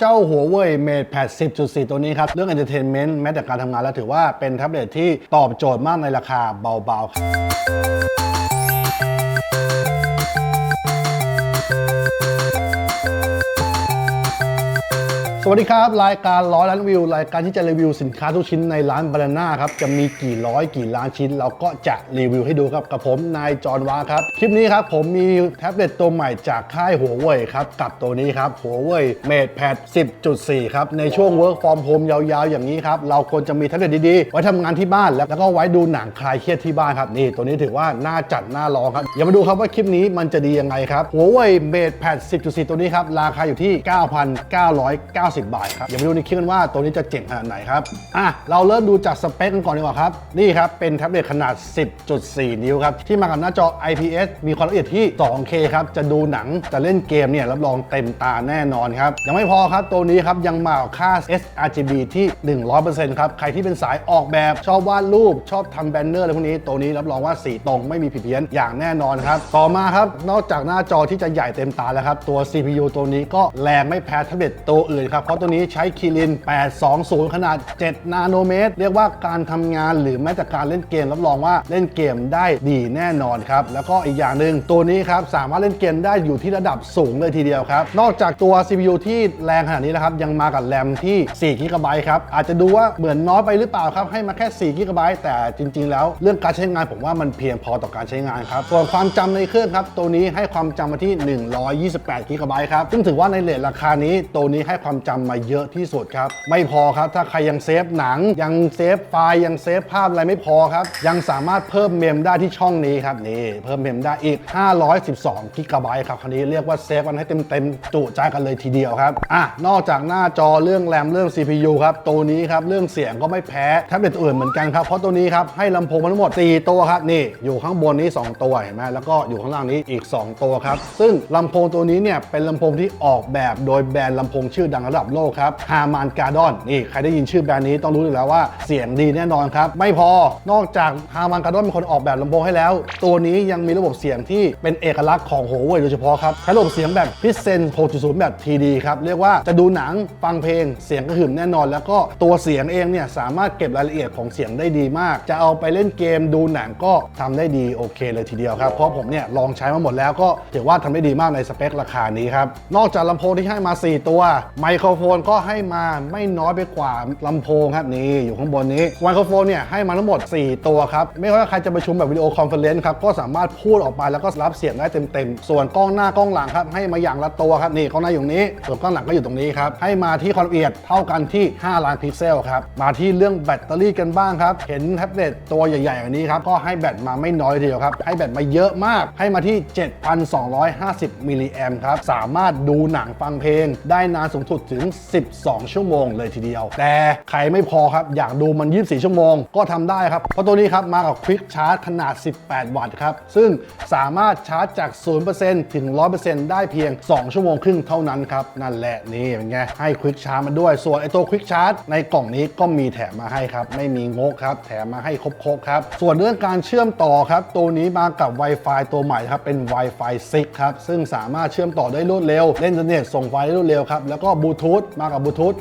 เจ้าหัวเว่ย Mate Pad 10.4 ตัวนี้ครับ เรื่อง Entertainment แม้แต่การทำงานแล้วถือว่าเป็นแท็บเล็ตที่ตอบโจทย์มากในราคาเบาๆ วัสดีครับ รายการร้อยล้านวิว รายการที่จะรีวิวสินค้าทุกชิ้นในร้านบานาน่าครับ จะมีกี่ร้อยกี่ล้านชิ้น เราก็จะรีวิวให้ดูครับ กับผมนายจอนวาครับ คลิปนี้ครับ ผมมีแท็บเล็ตตัวใหม่จากค่ายหัวเว่ยครับ กับตัวนี้ครับหัวเว่ย Mate Pad 10.4 ครับ ในช่วง Work from Home ยาวๆ อย่างนี้ครับ เราควรจะมีแท็บเล็ตดีๆ ไว้ทำงานที่บ้านแล้วก็ไว้ดูหนังคลายเครียดที่บ้านครับนี่ตัวนี้ถือว่าน่าจัดน่าลองครับอย่ามาดูครับว่าคลิปนี้มันจะดียังไงครับหัวเว่ย Mate Pad 10.4 ตัวนี้ครับราคาอยู่ที่ 9,990บาทครับอย่ามาดูในคลิปกันว่าตัวนี้จะเจ๋งขนาดไหนครับอะเราเริ่มดูจากสเปคกันก่อนดีกว่าครับนี่ครับเป็นแท็บเล็ตขนาด 10.4 นิ้วครับที่มากับหน้าจอ IPS มีความละเอียดที่ 2K ครับจะดูหนังจะเล่นเกมเนี่ยรับรองเต็มตาแน่นอนครับยังไม่พอครับตัวนี้ครับยังมาค่า sRGB ที่ 100%ครับใครที่เป็นสายออกแบบชอบวาดรูปชอบทำแบนเนอร์อะไรพวกนี้ตัวนี้รับรองว่าสีตรงไม่มีผิดเพี้ยนอย่างแน่นอนครับต่อมาครับนอกจากหน้าจอที่จะใหญ่เต็มตาแล้วครับตัว CPU ตัวนี้ก็แรงไม่แพ้แท็บเล็ตตัวอื่นครับเพราะตัวนี้ใช้คิริน 820 ขนาด 7 นาโนเมตร เรียกว่าการทำงานหรือแม้แต่การเล่นเกมรับรองว่าเล่นเกมได้ดีแน่นอนครับ แล้วก็อีกอย่างหนึ่งตัวนี้ครับสามารถเล่นเกมได้อยู่ที่ระดับสูงเลยทีเดียวครับ นอกจากตัว CPU ที่แรงขนาดนี้นะครับยังมากับแรมที่4 g b ครับอาจจะดูว่าเหมือนน้อยไปหรือเปล่าครับให้มาแค่4 g b แต่จริง ๆ แล้วเรื่องการใช้งานผมว่ามันเพียงพอต่อการใช้งานครับส่วนความจำในเครื่องครับตัวนี้ให้ความจำมาที่ 128 g b ครับซึ่งถือว่าในเลทราคานี้ตัวนี้ให้ความจำมาเยอะที่สุดครับ ไม่พอครับ ถ้าใครยังเซฟหนัง ยังเซฟไฟล์ยังเซฟภาพอะไรไม่พอครับ ยังสามารถเพิ่มเมมได้ที่ช่องนี้ครับนี่เพิ่มเมมได้อีก 512 g b ครับคราวนี้เรียกว่าเซฟมันให้เต็มๆจุใจกันเลยทีเดียวครับอะนอกจากหน้าจอเรื่องแรมเรื่อง CPU ครับตัวนี้ครับเรื่องเสียงก็ไม่แพ้แท็บเล็ตอื่นเหมือนกันครับเพราะตัวนี้ครับให้ลำโพงมาทั้งหมด 4 ตัวครับนี่อยู่ข้างบนนี้ 2 ตัวเห็นไหมแล้วก็อยู่ข้างล่างนี้อีก 2 ตัวครับซึ่งลำโพงตัวนี้เนี่ยเป็นลำโพงที่ออกแบบโดยแบรนด์ลำโพงชื่อดังระดับโลกครับฮามานการ์ดอนนี่ใครได้ยินชื่อแบรนด์นี้ต้องรู้อยู่แล้วว่าเสียงดีแน่นอนครับ ไม่พอนอกจากฮามานการ์ดอนเป็นคนออกแบบลำโพงให้แล้ว ตัวนี้ยังมีระบบเสียงที่เป็นเอกลักษณ์ของโฮเว่ยโดยเฉพาะครับใช้ระบบเสียงแบบพิเศษ6.0 แบบ TD ครับ เรียกว่าจะดูหนังฟังเพลงเสียงกระหึ่มแน่นอน แล้วก็ตัวเสียงเองเนี่ยสามารถเก็บรายละเอียดของเสียงได้ดีมาก จะเอาไปเล่นเกมดูหนังก็ทำได้ดีโอเคเลยทีเดียวครับ เพราะผมเนี่ยลองใช้มาหมดแล้วก็ถือว่าทำได้ดีมากในสเปคราคานี้ครับนอกจากลำโพงที่ให้มา 4 ตัวไมโครโฟนก็ให้มาไม่น้อยไปกว่าลำโพงครับนี่อยู่ข้างบนนี้ไมโครโฟนเนี่ยให้มาทั้งหมด 4 ตัวครับ ไม่ว่าใครจะประชุมแบบวิดีโอคอนเฟอเรนซ์ครับก็สามารถพูดออกไปแล้วก็รับเสียงได้เต็มๆ ส่วนกล้องหน้ากล้องหลังครับให้มาอย่างละตัวครับนี่กล้องหน้าอยู่ตรงนี้ส่วนกล้องหลังก็อยู่ตรงนี้ครับให้มาที่ความละเอียดเท่ากันที่ 5 ล้านพิกเซลครับมาที่เรื่องแบตเตอรี่กันบ้างครับเห็นแท็บเล็ตตัวใหญ่ๆอย่างนี้ครับก็ให้แบตมาไม่น้อยทีเดียวครับให้แบตมาเยอะมากให้มาที่ 7,250มิลลิแอมครับสามารถดูหนังฟังเพลงได้นานสูงสุดถึง12 ชั่วโมงเลยทีเดียว แต่ใครไม่พอครับ อยากดูมัน 24 ชั่วโมงก็ทำได้ครับ เพราะตัวนี้ครับ มากับควิกชาร์จขนาด 18 วัตต์ครับ ซึ่งสามารถชาร์จจาก 0%ถึง 100%ได้เพียง 2 ชั่วโมงครึ่งเท่านั้นครับ นั่นแหละนี่เป็นไง ให้ควิกชาร์จมาด้วย ส่วนไอตัวควิกชาร์จในกล่องนี้ก็มีแถมมาให้ครับ ไม่มีงกครับ แถมมาให้ครบๆครับ ส่วนเรื่องการเชื่อมต่อครับ ตัวนี้มากับ Wi-Fi ตัวใหม่ครับ เป็น Wi-Fi 6 ครับ ซึ่งสามารถเชื่อมต่อได้รวดเร็ว เล่นอินเทอร์เน็ตส่งไฟได้รวดเร็วครับ แล้วก็บลูทูธมากับบลูทูธ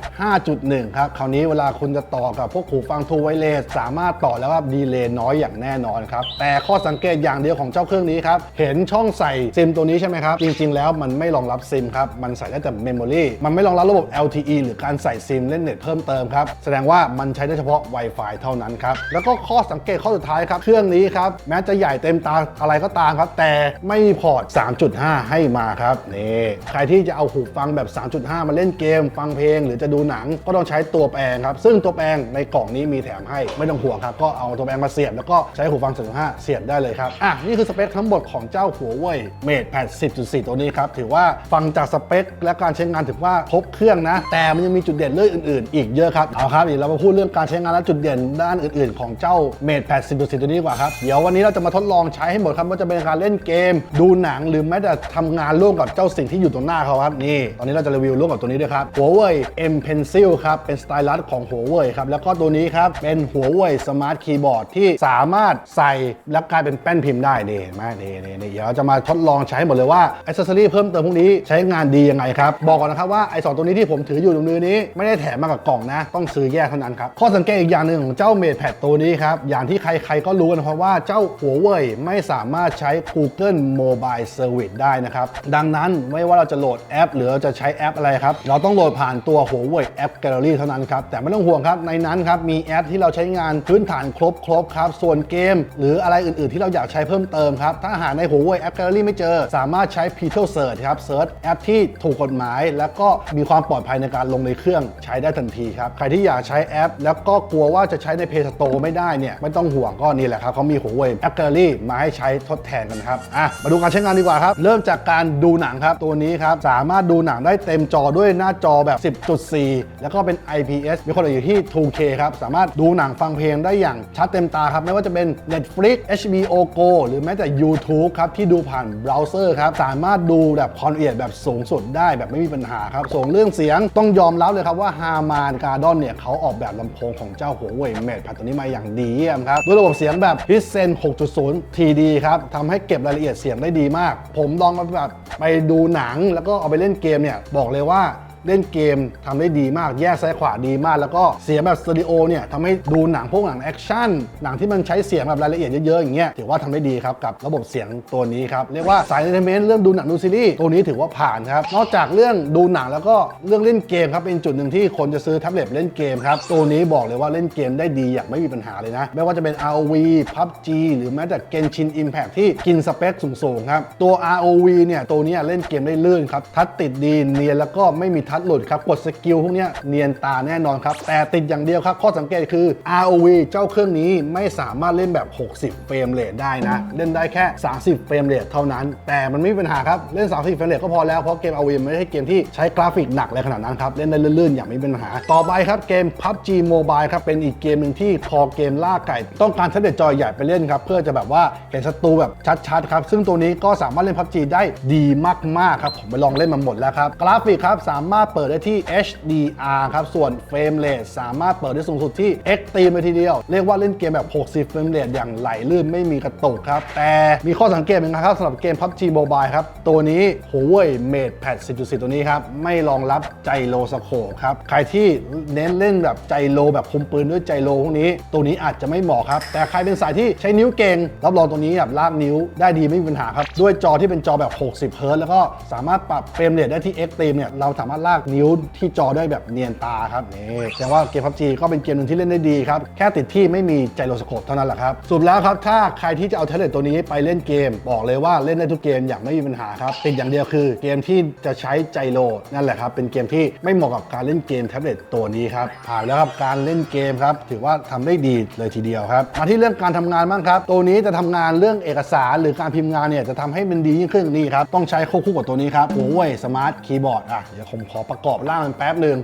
5.1 ครับ คราวนี้เวลาคุณจะต่อกับพวกหูฟังทูไวเลสสามารถต่อแล้วว่าดีเลย์น้อยอย่างแน่นอนครับ แต่ข้อสังเกตอย่างเดียวของเจ้าเครื่องนี้ครับ เห็นช่องใส่ซิมตัวนี้ใช่ไหมครับ จริง ๆ แล้วมันไม่รองรับซิมครับ มันใส่ได้แต่เมมโมรีมันไม่รองรับระบบ LTE หรือการใส่ซิมเล่นเน็ตเพิ่มเติมครับ แสดงว่ามันใช้ได้เฉพาะ Wi-Fi เท่านั้นครับ แล้วก็ข้อสังเกตข้อสุดท้ายครับ เครื่องนี้ครับแม้จะใหญ่เต็มตาอะไรก็ตามครับ แต่ไม่มีพอร์ต 3.5 ให้มาครับนี่ใครที่จะเอาหูฟังแบบ 3.5 มาเล่นเกมฟังเพลง หรือจะดูหนังก็ต้องใช้ตัวแปลงครับ ซึ่งตัวแปลงในกล่องนี้มีแถมให้ไม่ต้องห่วงครับ ก็เอาตัวแปลงมาเสียบ แล้วก็ใช้หูฟัง3.5เสียบได้เลยครับอะนี่คือสเปคทั้งหมดของเจ้าหัวเว่ย Mate Pad 10.4 ตัวนี้ครับถือว่าฟังจากสเปค และการใช้งานถือว่าครบเครื่องนะ แต่มันยังมีจุดเด่นเรื่องอื่นๆ อีกเยอะครับเอาครับเดี๋ยวเรามาพูดเรื่องการใช้งานและจุดเด่นด้านอื่นๆ ของเจ้า Mate Pad 10.4 ตัวนี้ดีกว่าครับเดี๋ยววันนี้เราจะมาทดลองใช้ให้หมดครับว่าจะเป็นการเล่นเกม ดูหนังหรือแม้แต่ทำงานร่วมกับเจ้าสิ่งที่อยู่ตรงหน้าเขาครับนี่ ตอนนี้เราจะรีวิวร่วมกับตัวนี้ด้วยครับ Huawei M Pencil ครับ เป็นสไตลัสของ Huawei ครับ แล้วก็ตัวนี้ครับ เป็น Huawei Smart Keyboard ที่สามารถใส่แล้วกลายเป็นแป้นพิมพ์ได้นี่เห็นไหมนี่นี่นี่เดี๋ยวเราจะมาทดลองใช้หมดเลยว่าอ c เซสซอรี่เพิ่มเติมพวกนี้ใช้งานดียังไงครับ บอกก่อนนะครับว่าไอ้สองตัวนี้ที่ผมถืออยู่ในมือนี้ ไม่ได้แถมมากับกล่องนะ ต้องซื้อแยกเท่านั้นครับ ข้อสังเกตอีกอย่างหนึ่งของเจ้า MatePad ตัวนี้ครับ อย่างที่ใครๆก็รู้กันเพราะว่าเจ้า Huawei ไม่สามารถใช้ Google Mobile Service ได้นะครับ ดังนั้นไม่ว่าเราจะโหลดแอป หรือเราจะใช้แอปอะไรครับเราต้องโหลดผ่านตัว Huawei App Gallery เท่านั้นครับ แต่ไม่ต้องห่วงครับ ในนั้นครับ มีแอปที่เราใช้งานพื้นฐานครบครบครับ ส่วนเกม หรืออะไรอื่น ๆ ที่เราอยากใช้เพิ่มเติมครับ ถ้าหาใน Huawei App Gallery ไม่เจอ สามารถใช้ p i x e l Search ครับเซิร์ชแอปที่ถูกกฎหมาย แล้วก็มีความปลอดภัยในการลงในเครื่องใช้ได้ทันทีครับใครที่อยากใช้แอป แล้วก็กลัวว่าจะใช้ใน Play Store ไม่ได้เนี่ยไม่ต้องห่วงก็นี่แหละครับเขามี Huawei App Gallery มาให้ใช้ทดแทนกันครับอะมาดูการใช้งานดีกว่าครับเริ่มจากการดูหนังครับตัวนี้ครับสามารถดูหนังได้เต็มจอด้วยหน้าจอแบบ 10.4 แล้วก็เป็น IPS มีคนอยู่ที่ 2K ครับ สามารถดูหนังฟังเพลงได้อย่างชัดเต็มตาครับ ไม่ว่าจะเป็น Netflix HBO Go หรือแม้แต่ YouTube ครับ ที่ดูผ่านเบราว์เซอร์ครับ สามารถดูแบบคอนเอียดแบบสูงสุดได้แบบไม่มีปัญหาครับ ส่วนเรื่องเสียงต้องยอมรับเลยครับว่า Harman Kardon เนี่ยเขาออกแบบลำโพงของเจ้า Huawei Mate ตัวนี้มาอย่างดีเยี่ยมครับด้วยระบบเสียงแบบ Hisense 6.0 TD ครับทำให้เก็บรายละเอียดเสียงได้ดีมาก ผมลองมาแบบไปดูหนังแล้วก็เอาไปเล่นเกมเนี่ยบอกเลยว่า เล่นเกมทำได้ดีมาก แยกซ้ายขวาดีมาก แล้วก็เสียงแบบสตูดิโอเนี่ยทำให้ดูหนังพวกหนังแอคชั่น หนังที่มันใช้เสียงแบบรายละเอียดเยอะๆอย่างเงี้ยถือว่าทำได้ดีครับกับระบบเสียงตัวนี้ครับเรียกว่าสายเอนเตอร์เมนต์เรื่องดูหนังดูซีรีส์ตัวนี้ถือว่าผ่านครับนอกจากเรื่องดูหนังแล้วก็เรื่องเล่นเกมครับเป็นจุดหนึ่งที่คนจะซื้อแท็บเล็ตเล่นเกมครับตัวนี้บอกเลยว่าเล่นเกมได้ดีอย่างไม่มีปัญหาเลยนะไม่ว่าจะเป็น ROV PUBG หรือแม้แต่ Genshin Impact ที่กินสเปคสูงๆครับตัว ROV เนี่ยตัวนี้เล่นเกมได้ลื่นครับทัดติดดีเนียนแล้วก็ไม่มีทัดหลุดครับกดสกิลพวกนี้เนียนตาแน่นอนครับ แต่ติดอย่างเดียวครับ ข้อสังเกตคือ ROV เจ้าเครื่องนี้ไม่สามารถเล่นแบบ 60 เฟรมเรทได้นะ เล่นได้แค่ 30 เฟรมเรทเท่านั้น แต่มันไม่มีปัญหาครับ เล่น 30 เฟรมเรทก็พอแล้ว เพราะเกม ROV ไม่ใช่เกมที่ใช้กราฟิกหนักอะไรขนาดนั้นครับ เล่นได้ลื่นๆ อย่างไม่มีปัญหา ต่อไปครับเกม PUBG Mobile ครับเป็นอีกเกมหนึ่งที่คอเกมล่าไก่ ต้องการแท็บเล็ตจอใหญ่ไปเล่นครับเพื่อจะแบบว่าเห็นศัตรูแบบชัดๆครับซึ่งตัวนี้ก็สามารถเล่น PUBG ได้ดีมากๆครับผมไปลองเล่นมาหมดแล้วครับกราฟิกครับสามารถารถเปิดได้ที่ HDR ครับ ส่วนเฟรมเรทสามารถเปิดได้สูงสุดที่ Extreme เลยทีเดียว เรียกว่าเล่นเกมแบบ 60 เฟรมเรทอย่างไหลลื่นไม่มีกระตุกครับ แต่มีข้อสังเกตเหมือนกันครับสำหรับเกม PUBG Mobile ครับ ตัวนี้ Huawei Mate Pad 10.4 ตัวนี้ครับ ไม่รองรับใจโลสโคครับ ใครที่เน้นเล่นแบบใจโลแบบคุมปืนด้วยใจโลพวกนี้ ตัวนี้อาจจะไม่เหมาะครับ แต่ใครเป็นสายที่ใช้นิ้วเก่งรับรองตัวนี้แบบลากนิ้วได้ดีไม่มีปัญหาครับด้วยจอที่เป็นจอแบบ 60 เฮิร์ตแล้วก็สามารถปรับเฟรมเรทได้ที่ Extreme เนี่ยเราสามารถลากนิ้วที่จอได้แบบเนียนตาครับนี่แสดงว่าเกม PUBG ก็เป็นเกมหนึ่งที่เล่นได้ดีครับ แค่ติดที่ไม่มีไจโรสโคปเท่านั้นแหละครับสุดแล้วครับ ถ้าใครที่จะเอาแท็บเล็ตตัวนี้ไปเล่นเกม บอกเลยว่าเล่นได้ทุกเกมอย่างไม่มีปัญหาครับติดอย่างเดียวคือเกมที่จะใช้ไจโรนั่นแหละครับเป็นเกมที่ไม่เหมาะกับการเล่นเกมแท็บเล็ตตัวนี้ครับผ่านแล้วครับการเล่นเกมครับถือว่าทำได้ดีเลยทีเดียวครับมาที่เรื่องการทำงานบ้างครับ ตัวนี้จะทำงานเรื่องเอกสารหรือการพิมพ์งานเนี่ยจะทำให้มันดียิ่งขึ้นนี่ครับต้องใช้ควบคู่กับตัวนี้ครับ Huawei Smart Keyboard อะเดี๋ยวผมขอประกอบร่างมันแป๊บหนึ่ง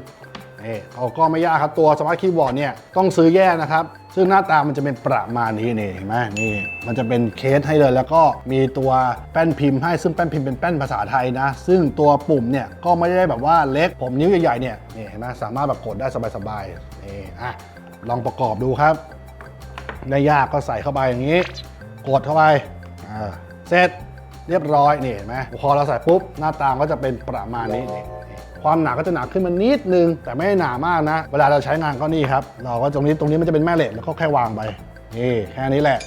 นี่เขาก็ไม่ยากครับตัวสมาร์ทคีย์บอร์ดเนี่ยต้องซื้อแยกนะครับ ซึ่งหน้าตามันจะเป็นประมาณนี้นี่เห็นไหมนี่มันจะเป็นเคสให้เลย แล้วก็มีตัวแป้นพิมพ์ให้ซึ่งแป้นพิมพ์เป็นแป้นภาษาไทยนะ ซึ่งตัวปุ่มเนี่ยก็ไม่ได้แบบว่าเล็กผมนิ้วใหญ่ๆเนี่ยนี่เห็นไหมสามารถแบบกดได้สบายๆนี่อะลองประกอบดูครับไม่ยากก็ใส่เข้าไปอย่างนี้ กดเข้าไปอ่าเสร็จเรียบร้อยนี่เห็นไหมพอเราใส่ปุ๊บหน้าตาก็จะเป็นประมาณนี้นี่ ความหนาก็จะหนาขึ้นมานิดนึง แต่ไม่หนามากนะ เวลาเราใช้งานก็นี่ครับ เราก็ตรงนี้ตรงนี้มันจะเป็นแม่เหล็กแล้วก็แค่วางไปนี่แค่นี้แหละ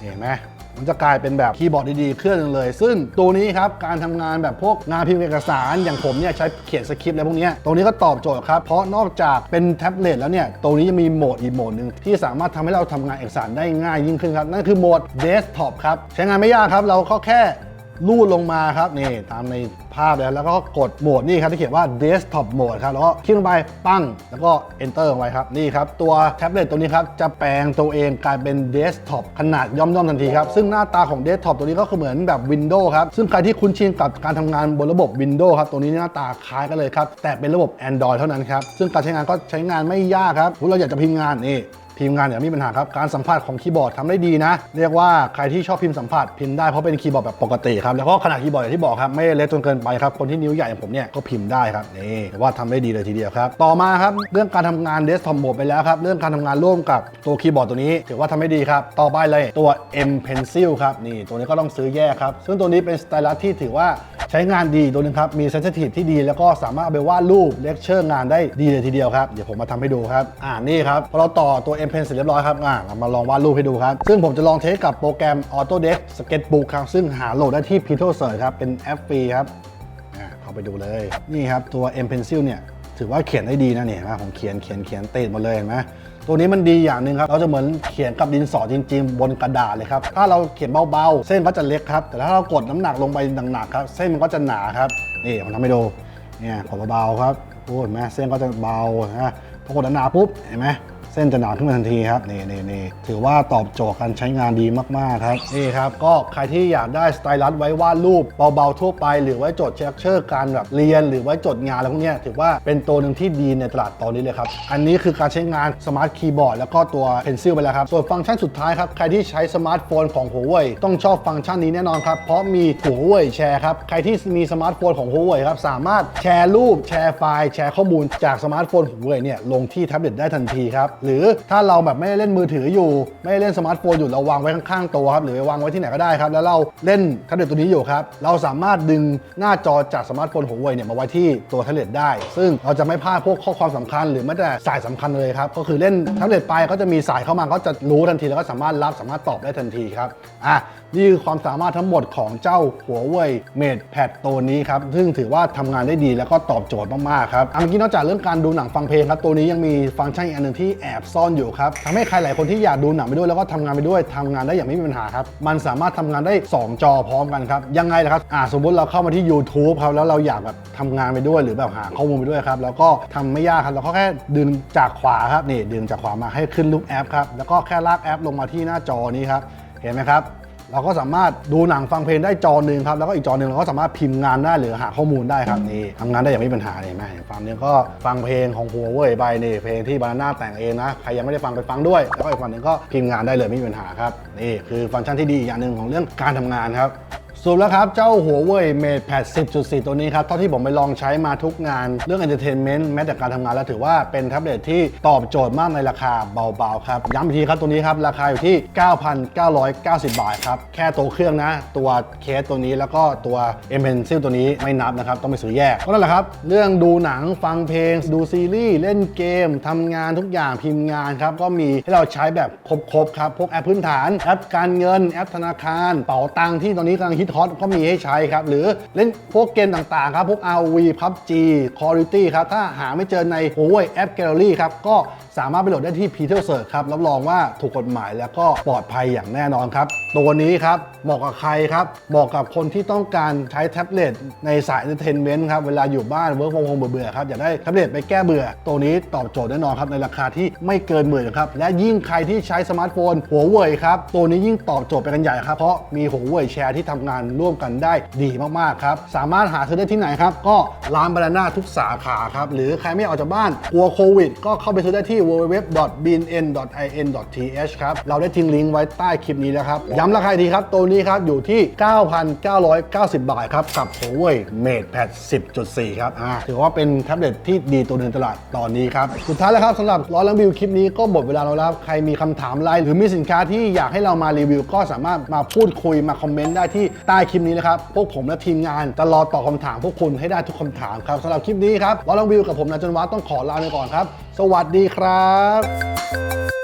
เห็นไหมมันจะกลายเป็นแบบคีย์บอร์ดดีๆเครื่องนึงเลย ซึ่งตัวนี้ครับ การทำงานแบบพวกงานพิมพ์เอกสารอย่างผมเนี่ยใช้เขียนสคริปต์อะไรพวกนี้ตรงนี้ก็ตอบโจทย์ครับ เพราะนอกจากเป็นแท็บเล็ตแล้วเนี่ยตรงนี้ยังมีโหมดอีกโหมดหนึ่งที่สามารถทำให้เราทำงานเอกสารได้ง่ายยิ่งขึ้นครับ นั่นคือโหมดเดสก์ท็อปครับ ใช้งานไม่ยากครับ เราก็แค่ ลูดลงมาครับนี่ตามในภาพแล้วแล้วก็กดโหมดนี่ครับที่เขียนว่า desktop mode ครับแล้วก็คลิกลงไปปั้ง แล้วก็ enter ลงไปครับนี่ครับ ตัวแท็บเล็ตตัวนี้ครับ จะแปลงตัวเองกลายเป็น desktop ขนาดย่อมๆทันทีครับ ซึ่งหน้าตาของ desktop ตัวนี้ก็คือเหมือนแบบ Windows ครับ ซึ่งใครที่คุ้นชินกับการทำงานบนระบบ Windows ครับ ตัวนี้หน้าตาคล้ายกันเลยครับ แต่เป็นระบบ Android เท่านั้นครับซึ่งการใช้งานก็ใช้งานไม่ยากครับเราอยากจะพิมพ์งานนี่ พิมพ์งานเนี่ยมีปัญหาครับ การสัมผัสของคีย์บอร์ดทำได้ดีนะ เรียกว่าใครที่ชอบพิมพ์สัมผัสพิมพ์ได้เพราะเป็นคีย์บอร์ดแบบปกติครับ แล้วก็ขนาดคีย์บอร์ดอย่างที่บอกครับ ไม่เล็กจนเกินไปครับ คนที่นิ้วใหญ่อย่างผมเนี่ยก็พิมพ์ได้ครับนี่ว่าทำได้ดีเลยทีเดียวครับ ต่อมาครับเรื่องการทำงานเดสก์ท็อปหมดไปแล้วครับเรื่องการทำงานร่วมกับตัวคีย์บอร์ดตัวนี้ ถือว่าทำได้ดีครับต่อไปเลยตัว M Pencil ครับนี่ตัวนี้ก็ต้องซื้อแยกครับซึ่งตัวนี้เป็นสไตลัสที่ถือว่า ใช้งานดีตัวหนึงครับ มีเซนซิทีฟที่ดี แล้วก็สามารถเอาไปวาดรูปเลคเชอร์งานได้ดีเลยทีเดียวครับ เดี๋ยวผมมาทำให้ดูครับ อ่านี่ครับ พอเราต่อตัว M Pen เสร็จเรียบร้อยครับ อ่าเรามาลองวาดรูปให้ดูครับ ซึ่งผมจะลองเทสกับโปรแกรม Autodesk Sketchbook ครับ ซึ่งหาโหลดได้ที่ p i t o s e r ครับ เป็นแอปฟรีครับ อ่าเข้าไปดูเลย นี่ครับตัว M Pencil เนี่ยถือว่าเขียนได้ดีนะเนี่ยนไหมผมเขียนเขียนเขียนเติดหมดเลยเห็นไหม ตัวนี้มันดีอย่างหนึ่งครับ เราจะเหมือนเขียนกับดินสอจริง ๆ บนกระดาษเลยครับ ถ้าเราเขียนเบาๆ เส้นก็จะเล็กครับ แต่ถ้าเรากดน้ำหนักลงไปหนักๆครับ เส้นมันก็จะหนาครับ นี่ผมทำให้ดู เนี่ยผมเบาๆครับโอ้เห็นไหมเส้นก็จะเบานะพอกดหนาๆปุ๊บ เห็นไหม เส้นจะหนาขึ้นมาทันทีครับนี่นี่นี่ถือว่าตอบโจทย์การใช้งานดีมากๆครับนี่ครับก็ใครที่อยากได้สไตลัสไว้วาดรูปเบาๆทั่วไป หรือไว้จดเช็คเชอร์การแบบเรียน หรือไว้จดงานอะไรพวกนี้ถือว่าเป็นตัวหนึ่งที่ดีในตลาดตอนนี้เลยครับอันนี้คือการใช้งานสมาร์ทคีย์บอร์ดแล้วก็ตัวเพนซิลไปแล้วครับส่วนฟังก์ชันสุดท้ายครับใครที่ใช้สมาร์ทโฟนของ Huawei ต้องชอบฟังก์ชันนี้แน่นอนครับเพราะมี Huawei แชร์ครับใครที่มีสมาร์ทโฟนของ Huawei ครับสามารถแชร์รูปแชร์ไฟล์ แชร์ข้อมูลจากสมาร์ทโฟน Huawei เนี่ยลงที่แท็บเล็ตได้ทันทีครับหรือถ้าเราแบบไม่ได้เล่นมือถืออยู่ ไม่ได้เล่นสมาร์ทโฟนอยู่เราวางไว้ข้างๆตัวครับหรือวางไว้ที่ไหนก็ได้ครับ แล้วเราเล่นแท็บเล็ตตัวนี้อยู่ครับเราสามารถดึงหน้าจอจากสมาร์ทโฟนของ Huawei เนี่ยมาไว้ที่ตัวแท็บเล็ตได้ ซึ่งเราจะไม่พลาดพวกข้อความสำคัญ หรือแม้แต่สายสำคัญเลยครับก็คือเล่นแท็บเล็ตไปก็จะมีสายเข้ามาก็จะรู้ทันทีแล้วก็สามารถรับสามารถตอบได้ทันทีครับอะ นี่คือความสามารถทั้งหมดของเจ้า Huawei Mate Pad ตัวนี้ครับ ซึ่งถือว่าทำงานได้ดีแล้วก็ตอบโจทย์มากๆครับอะเมื่อกี้นอกจากเรื่องการดูหนังฟังเพลงครับ ตัวนี้ยังมีฟังก์ชันอีกอันหนึ่งที่แอบซ่อนอยู่ครับทำให้ใครหลายคนที่อยากดูหนังไปด้วยแล้วก็ทำงานไปด้วยทำงานได้อย่างไม่มีปัญหาครับ มันสามารถทำงานได้ 2 จอพร้อมกันครับ ยังไงล่ะครับอ่าสมมติเราเข้ามาที่ YouTube ครับ แล้วเราอยากแบบทำงานไปด้วย หรือแบบหาข้อมูลไปด้วยครับ แล้วก็ทำไม่ยากครับ เราก็แค่ดึงจากขวาครับ นี่ดึงจากขวามาให้ขึ้นรูปแอปครับ แล้วก็แค่ลากแอปลงมาที่หน้าจอนี้ครับ เห็นไหมครับ เราก็สามารถดูหนังฟังเพลงได้จอหนึ่งครับแล้วก็อีกจอหนึ่งเราก็สามารถพิมพ์งานได้หรือหาข้อมูลได้ครับนี่ทำงานได้อย่างไม่มีปัญหาเลยเห็นไหมฟังเนี้ก็ฟังเพลงของหัวเว่ยไปนี่เพลงที่บานาน่าแต่งเองนะใครยังไม่ได้ฟังไปฟังด้วยแล้วก็อีกฝั่งหนึ่งก็พิมพ์งานได้เลยไม่มีปัญหาครับนี่คือฟังก์ชันที่ดีอีกอย่างหนึ่งของเรื่องการทำงานครับ สรุปแล้วครับ เจ้าหัวเว่ย Mate Pad 10.4 ตัวนี้ครับ เท่าที่ผมไปลองใช้มาทุกงานเรื่อง Entertainment แม้แต่การทำงานแล้วถือว่าเป็นแท็บเล็ตที่ตอบโจทย์มากในราคาเบาๆครับ ย้ำอีกทีครับตัวนี้ครับ ราคาอยู่ที่ 9,990 บาทครับ แค่ตัวเครื่องนะ ตัวเคสตัวนี้แล้วก็ตัว M Pencil ตัวนี้ไม่นับนะครับ ต้องไปซื้อแยกก็นั่นแหละครับ เรื่องดูหนังฟังเพลง ดูซีรีส์เล่นเกมทำงานทุกอย่างพิมพ์งานครับก็มีให้เราใช้แบบครบๆครับพวกแอปพื้นฐานแอปการเงินแอปธนาคารเป๋าตังค์ที่ตอนนี้กำลังฮิตฮอตก็มีให้ใช้ครับ หรือเล่นพวกเกมต่างๆครับ พวก RV PUBG Call of Duty ครับ ถ้าหาไม่เจอใน Huawei App Gallery ครับ ก็สามารถไปโหลดได้ที่ Peter s e r c h ครับรับรองว่าถูกกฎหมายแล้วก็ปลอดภัยอย่างแน่นอนครับ ตัวนี้ครับเหมาะกับใครครับเหมาะกับคนที่ต้องการใช้แท็บเล็ตในสาย Entertainment ครับเวลาอยู่บ้านเวิร์กโฟงเบื่อๆครับอยากได้แท็บเล็ตไปแก้เบื่อ ตัวนี้ตอบโจทย์แน่นอนครับในราคาที่ไม่เกินหมื่นครับและยิ่งใครที่ใช้สมาร์ทโฟนหัวเว่ยครับตัวนี้ยิ่งตอบโจทย์ไปกันใหญ่ครับเพราะมีหัวเว่ยแชร์ที่ทำงานร่วมกันได้ดีมากๆครับ สามารถหาซื้อได้ที่ไหนครับ ก็ร้านบานาน่าทุกสาขาครับ หรือใครไม่ออกจากบ้านกลัวโควิด ก็เข้าไปซื้อได้ที่ www.bnn.in.th ครับ เราได้ทิ้งลิงก์ไว้ใต้คลิปนี้แล้วครับ ย้ำราคาอีกทีครับ ตัวนี้ครับอยู่ที่ 9,990 บาทครับ กับ Huawei Mate Pad 10.4 ครับ อ่า ถือว่าเป็นแท็บเล็ตที่ดีตัวหนึ่งตลาดตอนนี้ครับ สุดท้ายแล้วครับสำหรับร้อยล้านวิวคลิปนี้ก็หมดเวลาแล้วครับ ใครมีคำถามอะไรหรือมีสินค้าที่อยากให้เรามารีวิว ก็สามารถมาพูดคุยมาคอมเมนต์ได้ที่ใต้คลิปนี้นะครับ พวกผมและทีมงานจะรอตอบคำถามพวกคุณให้ได้ทุกคำถามครับสำหรับคลิปนี้ครับรอลลองวิวกับผมนายจนวัฒน์ต้องขอลาไปก่อนครับ สวัสดีครับ